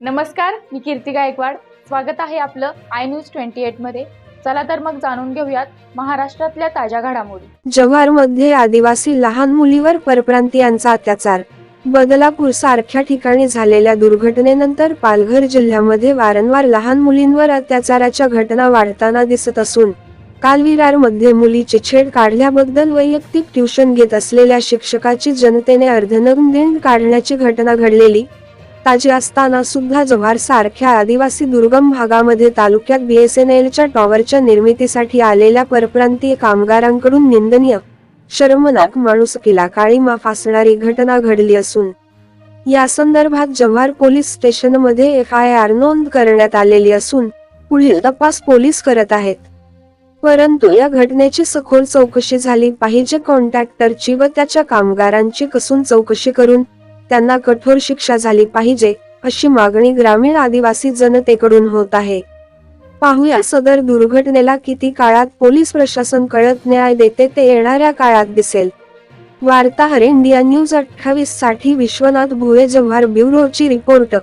नमस्कार मी कीर्ती गायकवाड. स्वागत आहे आपलं आय न्यूज ट्वेंटी एटमध्ये. चला तर मग जाणून घेऊयात महाराष्ट्रातल्या ताज्या घडामोडी. जव्हारमध्ये आदिवासी लहान मुलीवर परप्रांतीयांचा अत्याचार. बदलापूर सारख्या ठिकाणी झालेल्या दुर्घटनेनंतर पालघर जिल्ह्यामध्ये वारंवार लहान मुलींवर अत्याचाराच्या घटना वाढताना दिसत असून काल विरारमध्ये मुलीची छेड काढल्याबद्दल वैयक्तिक ट्युशन घेत असलेल्या शिक्षकाची जनतेने अर्धनग्न काढण्याची घटना घडलेली ताजी असताना सुद्धा जव्हार सारख्या आदिवासी दुर्गम भागामध्ये तालुक्यात बीएसएनएलच्या टॉवरच्या निर्मितीसाठी आलेल्या परप्रांतीय कामगारांकडून निंदनीय शर्मनाक माणुसकीला काळीमा फासणारी घटना घडली असून या संदर्भात जव्हार पोलीस स्टेशनमध्ये एफ आय आर नोंद करण्यात आलेली असून पुढील तपास पोलीस करत आहेत. परंतु या घटनेची सखोल चौकशी झाली पाहिजे. कॉन्ट्रॅक्टरची व त्याच्या कामगारांची कसून चौकशी करून त्यांना कठोर शिक्षा झाली पाहिजे अशी मागणी ग्रामीण आदिवासी जनतेकडून होत आहे. पाहूया सदर दुर्घटनेला किती काळात पोलीस प्रशासन कळत न्याय देते ते येणाऱ्या काळात दिसेल. वार्ताहर इंडिया न्यूज अठ्ठावीससाठी विश्वनाथ भुवे जव्हार ब्युरोची रिपोर्ट.